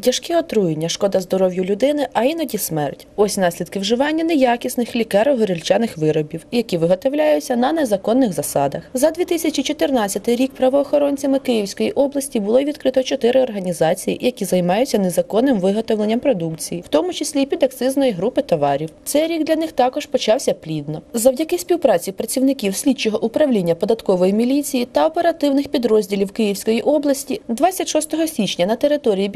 Тяжкі отруєння, шкода здоров'ю людини, а іноді смерть. Ось наслідки вживання неякісних лікаро-горільчаних виробів, які виготовляються на незаконних засадах. За 2014 рік правоохоронцями Київської області було відкрито чотири організації, які займаються незаконним виготовленням продукції, в тому числі і підакцизної групи товарів. Цей рік для них також почався плідно. Завдяки співпраці працівників слідчого управління податкової міліції та оперативних підрозділів Київської області 26 січня на території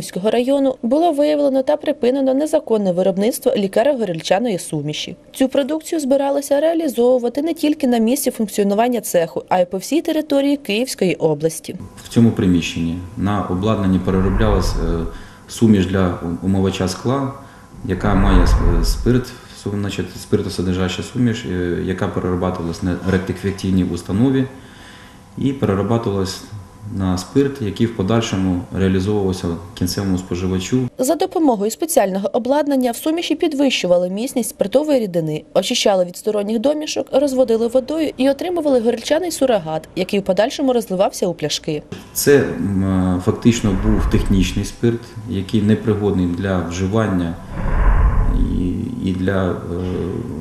Білоцерківського району було виявлено та припинено незаконне виробництво лікаро-горільчаної суміші. Цю продукцію збиралося реалізовувати не тільки на місці функціонування цеху, а й по всій території Київської області. В цьому приміщенні на обладнанні перероблялась е, суміш для умивача скла, яка має е, спирт, значить, спиртосодержаща суміш, е, яка перерабатувалась на ректифікаційній установі і перерабатувалась на спирт, який в подальшому реалізовувався кінцевому споживачу За допомогою спеціального обладнання в суміші підвищували міцність спиртової рідини, очищали від сторонніх домішок, розводили водою і отримували горільчаний сурогат, який в подальшому розливався у пляшки. Це фактично був технічний спирт, який непригодний для вживання і, і для е,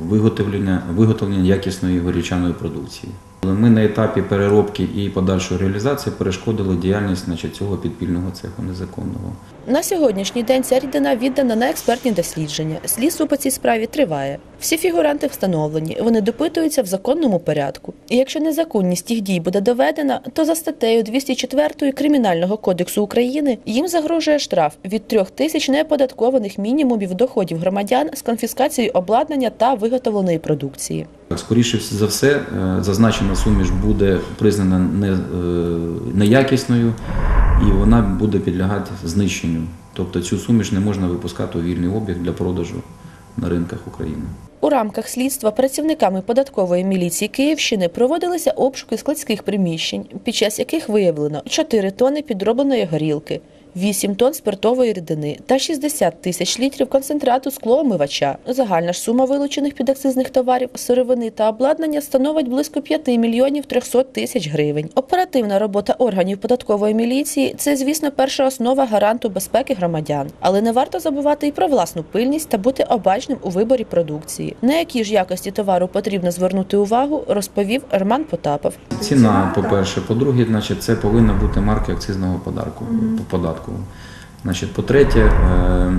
виготовлення, виготовлення якісної горілчаної продукції. Ми на етапі переробки і подальшої реалізації перешкодили діяльність значить, цього підпільного цеху незаконного. На сьогоднішній день ця рідина віддана на експертні дослідження. Слідство по цій справі триває. Всі фігуранти встановлені, вони допитуються в законному порядку. І якщо незаконність їх дій буде доведена, то за статтею 204 Кримінального кодексу України їм загрожує штраф від 3 тисяч неоподаткованих мінімумів доходів громадян з конфіскацією обладнання та виготовленої продукції. Скоріше за все, е, зазначена суміш буде признана е, неякісною і вона буде підлягати знищенню. Тобто цю суміш не можна випускати у вільний обіг для продажу на ринках України. У рамках слідства працівниками податкової міліції Київщини проводилися обшуки складських приміщень, під час яких виявлено 4 тонни підробленої горілки, 8 тонн спиртової рідини та 60 тисяч літрів концентрату склоомивача. Загальна ж сума вилучених підакцизних товарів, сировини та обладнання становить близько 5 мільйонів 300 тисяч гривень. Оперативна робота органів податкової міліції це, звісно, перша основа гаранту безпеки громадян, але не варто забувати і про власну пильність та бути обачним у виборі продукції. На які ж якості товару потрібно звернути увагу, розповів Роман Потапов. Ціна, по-перше, по-друге, значить, це повинна бути марка акцизного податку, податку. Значить, по-третє, е, е,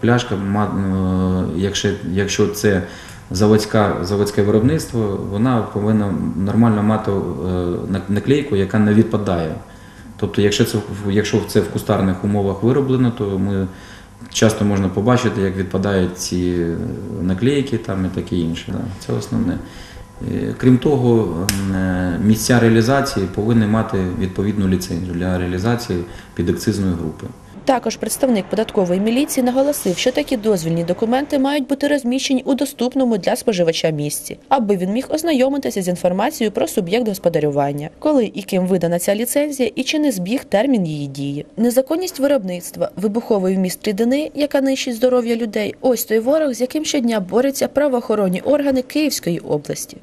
пляшка, е, якщо, це заводська, заводське виробництво, вона повинна нормально мати наклейку, яка не відпадає. Тобто, якщо це, якщо це в кустарних умовах вироблено, то ми часто можна побачити, як відпадають ці наклейки там і таке інше. Це основне. Е, Крім того, е, місця реалізації повинні мати відповідну ліцензію для реалізації підакцизної групи. Також представник податкової міліції наголосив, що такі дозвільні документи мають бути розміщені у доступному для споживача місці, аби він міг ознайомитися з інформацією про суб'єкт господарювання, коли і ким видана ця ліцензія, і чи не збіг термін її дії. Незаконність виробництва, вибуховий вміст рідини, яка нищить здоров'я людей. Ось той ворог, з яким щодня борються правоохоронні органи Київської області.